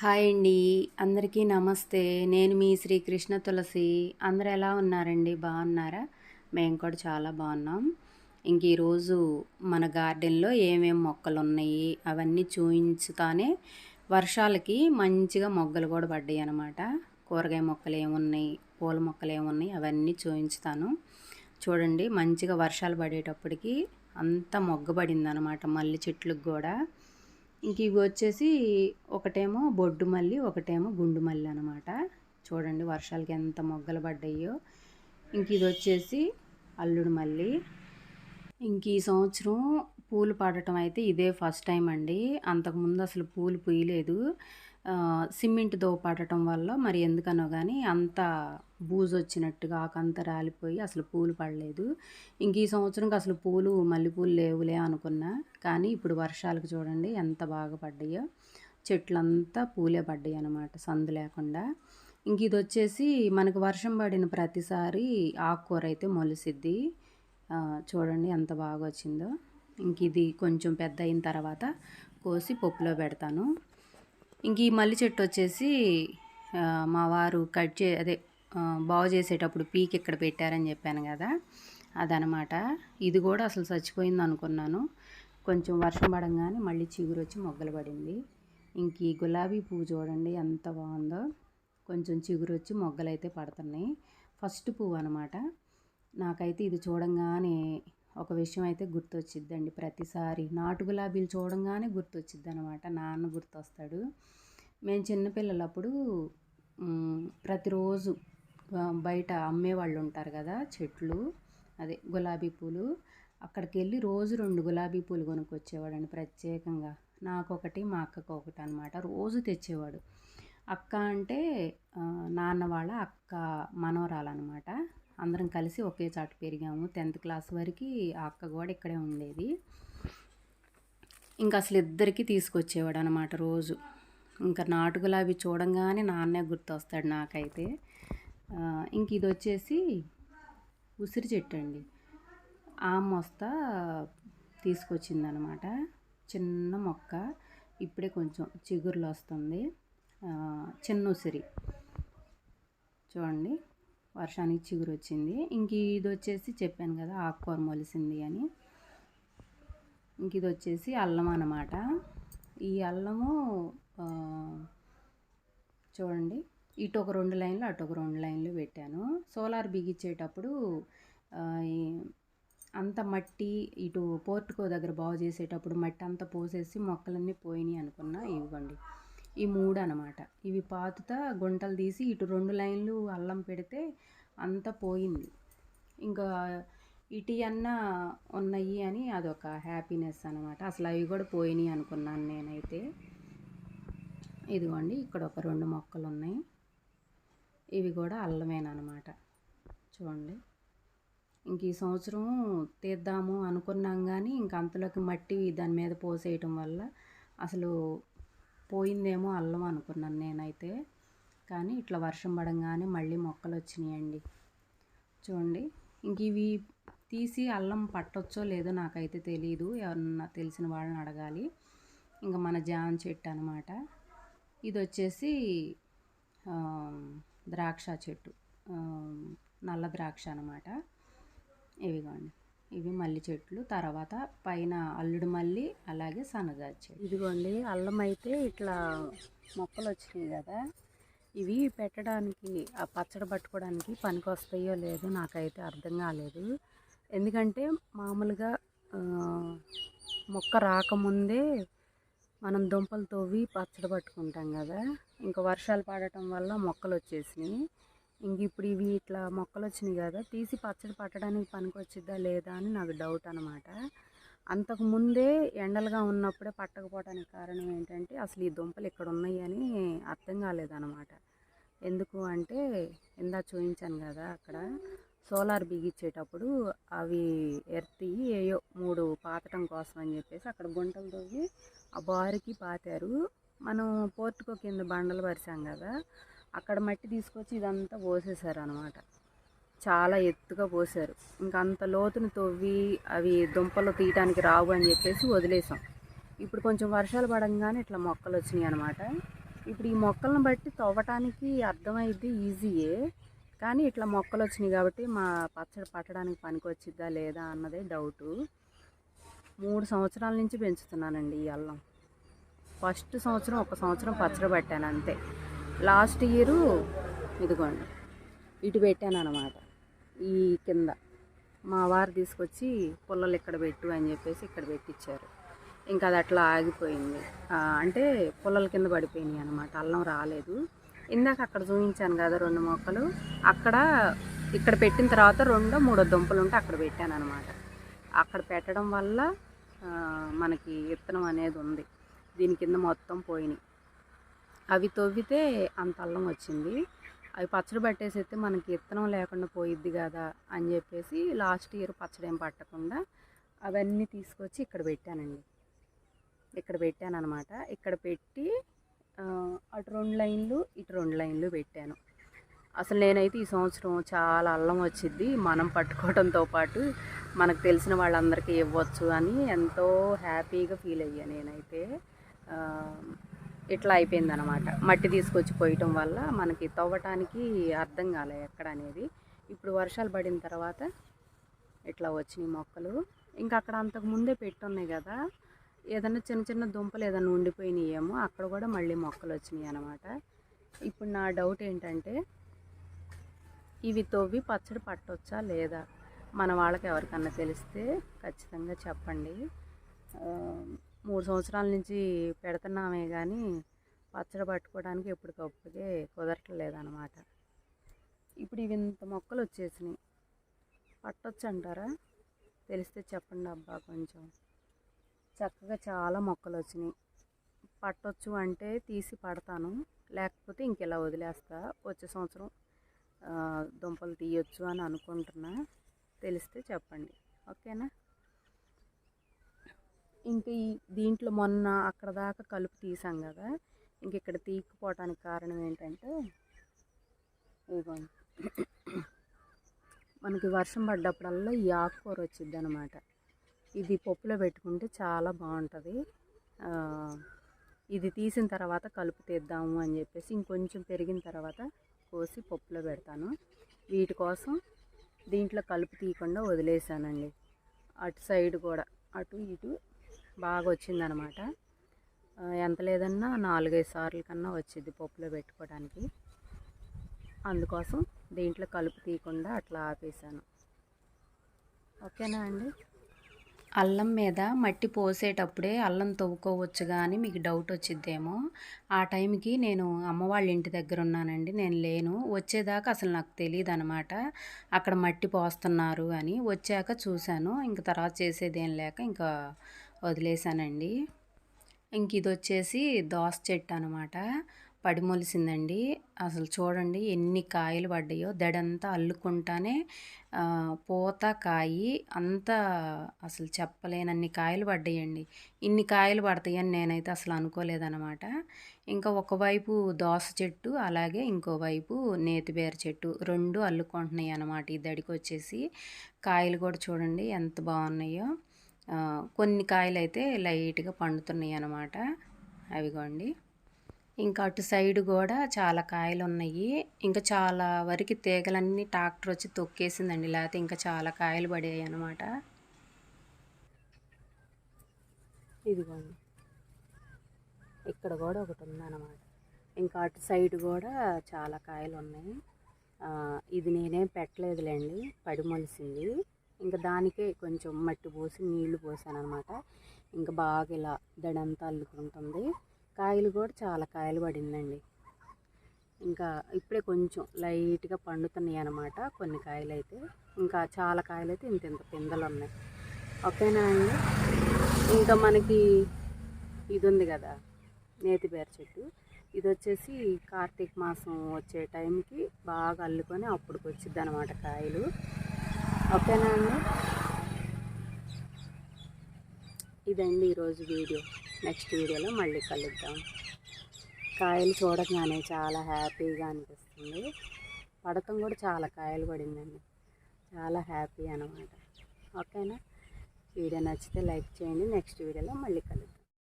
Hi అండి. అందరికీ నమస్తే. నేను మీ శ్రీకృష్ణ తులసి. అందరు ఎలా ఉన్నారండి? బాగున్నారా? మేము కూడా చాలా బాగున్నాం. ఇంక ఈరోజు మన గార్డెన్లో ఏమేమి మొక్కలు ఉన్నాయి? అవన్నీ చూయించుతానే వర్షాలకి మంచిగా మొగ్గలు కూడా పడ్డాయి అన్నమాట. కూరగాయ మొక్కలు ఏమున్నాయి? పూల మొక్కలు ఏమున్నాయి? అవన్నీ చూయించుతాను. చూడండి మంచిగా వర్షాలు పడేటప్పటికి అంతా మొగ్గబడింది అనమాట మల్లె చెట్లకు కూడా. ఇంక ఇవి వచ్చేసి ఒకటేమో బొడ్డు మల్లి ఒకటేమో గుండు మల్లి అనమాట చూడండి వర్షాలకి ఎంత మొగ్గలు పడ్డాయో. ఇంక ఇది వచ్చేసి అల్లుడు మల్లి. ఇంక ఈ సంవత్సరం పూలు పడటం అయితే ఇదే ఫస్ట్ టైం అండి. అంతకుముందు అసలు పూలు పూయలేదు. సిమెంట్ సిమెంట్తో పడటం వల్ల మరి ఎందుకనో కానీ అంత బూజు వచ్చినట్టుగా ఆకంతా రాలిపోయి అసలు పూలు పడలేదు. ఇంక ఈ సంవత్సరంకి అసలు పూలు మల్లెపూలు లేవులే అనుకున్నా. కానీ ఇప్పుడు వర్షాలకు చూడండి ఎంత బాగా పడ్డాయో. చెట్లంతా పూలే పడ్డాయి అన్నమాట సందు లేకుండా. ఇంక ఇది వచ్చేసి మనకు వర్షం పడిన ప్రతిసారి ఆకుకూర అయితే మొలిసిద్ది. చూడండి ఎంత బాగా వచ్చిందో. ఇంక ఇది కొంచెం పెద్ద అయిన తర్వాత కోసి పప్పులో పెడతాను. ఇంక ఈ మల్లి చెట్టు వచ్చేసి మా వారు కట్ చే అదే బాగు చేసేటప్పుడు పీక్ ఇక్కడ పెట్టారని చెప్పాను కదా అదనమాట ఇది కూడా అసలు చచ్చిపోయింది అనుకున్నాను. కొంచెం వర్షం పడంగానే మళ్ళీ చిగురు వచ్చి మొగ్గలు పడింది. ఇంక ఈ గులాబీ పువ్వు చూడండి ఎంత బాగుందో. కొంచెం చిగురు వచ్చి మొగ్గలు అయితే పడుతున్నాయి. ఫస్ట్ పువ్వు అనమాట నాకైతే ఇది చూడంగానే ఒక విషయం అయితే గుర్తొచ్చిద్దండి. ప్రతిసారి నాటు గులాబీలు చూడంగానే గుర్తొచ్చిద్ది అనమాట నాన్న గుర్తొస్తాడు. మేము చిన్నపిల్లలప్పుడు ప్రతిరోజు బయట అమ్మేవాళ్ళు ఉంటారు కదా చెట్లు అదే గులాబీ పూలు. అక్కడికి వెళ్ళి రోజు రెండు గులాబీ పూలు కొనుక్కొచ్చేవాడండి ప్రత్యేకంగా. నాకు ఒకటి మా అక్కకు ఒకటి అనమాట రోజు తెచ్చేవాడు. అక్క అంటే నాన్న వాళ్ళ అక్క మనవరాలన్నమాట అందరం కలిసి ఒకే చాట పెరిగాము. టెన్త్ క్లాస్ వరకు ఆ అక్క కూడా ఇక్కడే ఉండేది. ఇంకా అసలు ఇద్దరికి తీసుకొచ్చేవాడు అనమాట రోజు. ఇంకా నాటు గులాబీ చూడంగానే నాన్నే గుర్తొస్తాడు నాకైతే. ఇంక ఇది వచ్చేసి ఉసిరి చెట్టు అండి. ఆ మొస్త తీసుకొచ్చిందనమాట చిన్న మొక్క ఇప్పుడే కొంచెం చిగురులు వస్తుంది. చిన్న ఉసిరి. చూడండి. వర్షానికి చిగురు వచ్చింది ఇంక ఇది వచ్చేసి చెప్పాను కదా ఆకుకూర మొలిసింది అని. ఇంక ఇది వచ్చేసి అల్లం అన్నమాట. ఈ అల్లము చూడండి. ఇటు ఒక రెండు లైన్లు అటు ఒక రెండు లైన్లు పెట్టాను. సోలార్ బిగించేటప్పుడు అంత మట్టి ఇటు పోర్టుకో దగ్గర బాగు చేసేటప్పుడు మట్టి అంతా పోసేసి మొక్కలన్నీ పోయినాయి అనుకున్నా. ఇవ్వండి. ఈ మూడు అనమాట ఇవి పాతుతా గుంటలు తీసి ఇటు రెండు లైన్లు అల్లం పెడితే అంత పోయింది. ఇంకా ఇటు అన్న ఉన్నాయి అని అదొక హ్యాపీనెస్ అనమాట. అసలు అవి కూడా పోయినాయి అనుకున్నాను నేనైతే. ఇదిగోండి ఇక్కడ ఒక రెండు మొక్కలు ఉన్నాయి ఇవి కూడా అల్లమేనమాట. చూడండి. ఇంక ఈ సంవత్సరం తీద్దాము అనుకున్నాం కానీ ఇంక అంతలోకి మట్టి దాని మీద పోసేయటం వల్ల అసలు పోయిందేమో అల్లం అనుకున్నాను నేనైతే. కానీ ఇట్లా వర్షం పడంగానే మళ్ళీ మొక్కలు వచ్చినాయండి చూడండి ఇంక ఇవి తీసి అల్లం పట్టొచ్చో లేదో నాకైతే తెలియదు ఎవరన్నా తెలిసిన వాళ్ళని అడగాలి. ఇంకా మన జామ చెట్టు అనమాట ఇది వచ్చేసి ద్రాక్ష చెట్టు. నల్ల ద్రాక్ష అనమాట ఇవిగోండి. ఇవి మల్లి చెట్లు. తర్వాత పైన అల్లుడు మల్లి అలాగే సన్నజాజి చెట్టు ఇదిగోండి అల్లం అయితే ఇట్లా మొక్కలు వచ్చినాయి కదా. ఇవి పెట్టడానికి ఆ పచ్చడి పట్టుకోవడానికి పనికి వస్తాయో లేదో నాకైతే అర్థం కాలేదు. ఎందుకంటే మామూలుగా మొక్క రాకముందే మనం దుంపలు తవ్వి పచ్చడి పట్టుకుంటాం కదా. ఇంకా వర్షాలు పడటం వల్ల మొక్కలు వచ్చేసినాయి. ఇంక ఇప్పుడు ఇవి ఇట్లా మొక్కలు వచ్చినాయి కదా తీసి పచ్చడి పట్టడానికి పనికి వచ్చిద్దా లేదా అని నాకు డౌట్ అనమాట అంతకు ముందే ఎండలుగా ఉన్నప్పుడే పట్టకపోవడానికి కారణం ఏంటంటే అసలు ఈ దుంపలు ఇక్కడ ఉన్నాయి అని అర్థం కాలేదనమాట ఎందుకు అంటే ఇందా చూపించాను కదా అక్కడ సోలార్ బిగించేటప్పుడు అవి ఎర్తి ఏయో మూడు పాతటం కోసం అని చెప్పేసి అక్కడ గుంటలు తవ్వి ఆ బారికి పాతారు. మనం పోర్టుకో కింద బండలు పరిచాం కదా అక్కడ మట్టి తీసుకొచ్చి ఇదంతా పోసేశారు అనమాట చాలా ఎత్తుగా పోసారు ఇంకా అంత లోతుని తవ్వి అవి దుంపలు తీయటానికి రావు అని చెప్పేసి వదిలేసాం ఇప్పుడు కొంచెం వర్షాలు పడంగానే ఇట్లా మొక్కలు వచ్చినాయి అనమాట ఇప్పుడు ఈ మొక్కలను బట్టి తవ్వటానికి అర్థమైద్ది ఈజీయే కానీ ఇట్లా మొక్కలు వచ్చినాయి కాబట్టి మా పచ్చడి పట్టడానికి పనికి వచ్చిద్దా లేదా అన్నదే డౌటు. మూడు సంవత్సరాల నుంచి పెంచుతున్నానండి ఈ అల్లం. ఫస్ట్ సంవత్సరం ఒక సంవత్సరం పచ్చడి పట్టాను అంతే. లాస్ట్ ఇయరు ఇదిగోండి. ఇటు పెట్టాను అనమాట ఈ కింద. మా వారు తీసుకొచ్చి పుల్లలు ఇక్కడ పెట్టు అని చెప్పేసి ఇక్కడ పెట్టించారు ఇంకా అది అట్లా ఆగిపోయింది. అంటే పుల్లల కింద పడిపోయినాయి అనమాట అల్లం రాలేదు. ఇందాక అక్కడ చూపించాను కదా రెండు మొక్కలు. అక్కడ ఇక్కడ పెట్టిన తర్వాత రెండో మూడో దుంపలు ఉంటే అక్కడ పెట్టాను అనమాట అక్కడ పెట్టడం వల్ల మనకి విత్తనం అనేది ఉంది. దీని కింద మొత్తం పోయినాయి. అవి తవ్వితే అంత అల్లం వచ్చింది. అవి పచ్చడి పట్టేసైతే మనకి విత్తనం లేకుండా పోయిద్ది కదా అని చెప్పేసి లాస్ట్ ఇయర్ పచ్చడి ఏం పట్టకుండా అవన్నీ తీసుకొచ్చి ఇక్కడ పెట్టానండి. ఇక్కడ పెట్టాను అనమాట ఇక్కడ పెట్టి అటు రెండు లైన్లు ఇటు రెండు లైన్లు పెట్టాను. అసలు నేనైతే ఈ సంవత్సరం చాలా అల్లం వచ్చింది మనం పట్టుకోవడంతో పాటు మనకు తెలిసిన వాళ్ళందరికీ ఇవ్వచ్చు అని ఎంతో హ్యాపీగా ఫీల్ అయ్యా నేనైతే. ఇట్లా అయిపోయింది అనమాట మట్టి తీసుకొచ్చి పోయటం వల్ల మనకి తవ్వటానికి అర్థం కాలే ఎక్కడ అనేది. ఇప్పుడు వర్షాలు పడిన తర్వాత ఇట్లా వచ్చినాయి మొక్కలు. ఇంకా అక్కడ అంతకు ముందే పెట్టున్నాయి కదా. ఏదైనా చిన్న చిన్న దుంపలు ఏదైనా ఉండిపోయినాయేమో అక్కడ కూడా మళ్ళీ మొక్కలు వచ్చినాయి అనమాట ఇప్పుడు నా డౌట్ ఏంటంటే ఇవి తవ్వి పచ్చడి పట్టొచ్చా లేదా? మన వాళ్ళకి ఎవరికన్నా తెలిస్తే ఖచ్చితంగా చెప్పండి. మూడు సంవత్సరాల నుంచి పెడుతున్నామే కానీ పచ్చడి పట్టుకోవడానికి ఎప్పటికప్పుడే కుదరట్లేదన్నమాట. ఇప్పుడు ఇవి ఇంత మొక్కలు వచ్చేసినాయి. పట్టొచ్చు అంటారా తెలిస్తే చెప్పండి అబ్బా కొంచెం. చక్కగా చాలా మొక్కలు వచ్చినాయి. పట్టొచ్చు అంటే తీసి పడతాను. లేకపోతే ఇంకెలా వదిలేస్తా. వచ్చే సంవత్సరం దుంపలు తీయొచ్చు అని అనుకుంటున్నా. తెలిస్తే చెప్పండి. ఓకేనా? ఇంక ఈ దీంట్లో మొన్న అక్కడ దాకా కలుపు తీసాం కదా ఇంక ఇక్కడ తీయకపోవటానికి కారణం ఏంటంటే ఇదిగోండి మనకి వర్షం పడ్డప్పుడల్లా ఈ ఆకుకూర వచ్చింది అనమాట ఇది పప్పులో పెట్టుకుంటే చాలా బాగుంటుంది. ఇది తీసిన తర్వాత కలుపు తీద్దాము అని చెప్పేసి ఇంకొంచెం పెరిగిన తర్వాత కోసి పప్పులో పెడతాను. వీటి కోసం దీంట్లో కలుపు తీయకుండా వదిలేసానండి. అటు సైడ్ కూడా అటు ఇటు బాగా వచ్చిందనమాట ఎంత లేదన్నా నాలుగైదు సార్లు కన్నా వచ్చింది పప్పులో పెట్టుకోవడానికి అందుకోసం దీంట్లో కలుపు తీయకుండా అట్లా ఆపేసాను ఓకేనా అండి? అల్లం మీద మట్టి పోసేటప్పుడే అల్లం తవ్వుకోవచ్చు కానీ మీకు డౌట్ వచ్చిద్దేమో. ఆ టైంకి నేను అమ్మ వాళ్ళ ఇంటి దగ్గర ఉన్నానండి. నేను లేను. వచ్చేదాకా అసలు నాకు తెలియదు అనమాట అక్కడ మట్టి పోస్తున్నారు అని. వచ్చాక చూశాను. ఇంక తర్వాత చేసేది ఏం లేక ఇంకా వదిలేశానండి ఇంక ఇది వచ్చేసి దోస చెట్టు అనమాట పడి మొలిసిందండి. అసలు చూడండి ఎన్ని కాయలు పడ్డాయో. దడంతా అల్లుకుంటానే పూత కాయి అంతా అసలు చెప్పలేనన్ని కాయలు పడ్డాయండి. ఇన్ని కాయలు పడతాయని నేనైతే అసలు అనుకోలేదనమాట ఇంకా ఒకవైపు దోస చెట్టు అలాగే ఇంకోవైపు నేతిబేర చెట్టు రెండు అల్లుకుంటున్నాయి అనమాట ఈ దడికి వచ్చేసి కాయలు కూడా చూడండి ఎంత బాగున్నాయో. కొన్ని కాయలు అయితే లైట్గా పండుతున్నాయి అన్నమాట అవిగోండి. ఇంకా అటు సైడ్ కూడా చాలా కాయలు ఉన్నాయి ఇంకా చాలా వరకు తీగలన్నీ ట్రాక్టర్ వచ్చి తొక్కేసిందండి. లేకపోతే ఇంకా చాలా కాయలు పడాయి అన్నమాట ఇదిగోండి. ఇక్కడ కూడా ఒకటి ఉందన్నమాట ఇంకా అటు సైడ్ కూడా చాలా కాయలు ఉన్నాయి ఇది నేనేం పెట్టలేదులేండి. పడి మొలిసింది. ఇంకా దానికే కొంచెం మట్టి పోసి నీళ్ళు పోసాను అనమాట ఇంకా బాగా ఇలా దడంతా అల్లుకుంటుంది. కాయలు కూడా చాలా కాయలు పడిందండి. ఇంకా ఇప్పుడే కొంచెం లైట్గా పండుతున్నాయి అనమాట కొన్ని కాయలు అయితే ఇంకా చాలా కాయలు అయితే ఇంత ఇంత పిందెలు ఉన్నాయి ఓకేనా అండి? ఇంకా మనకి ఇది ఉంది కదా నేతిబేర చెట్టు. ఇది వచ్చేసి కార్తీక మాసం వచ్చే టైంకి బాగా అల్లుకొని అప్పుడుకి వచ్చిద్ది అనమాట కాయలు. ఓకేనా అండి? ఇదండి ఈరోజు వీడియో. నెక్స్ట్ వీడియోలో మళ్ళీ కలుద్దాం. కాయలు చూడగానే చాలా హ్యాపీగా అనిపిస్తుంది. పడటం కూడా చాలా కాయలు పడిందండి. చాలా హ్యాపీ అనమాట ఓకేనా? వీడియో నచ్చితే లైక్ చేయండి. నెక్స్ట్ వీడియోలో మళ్ళీ కలుద్దాం.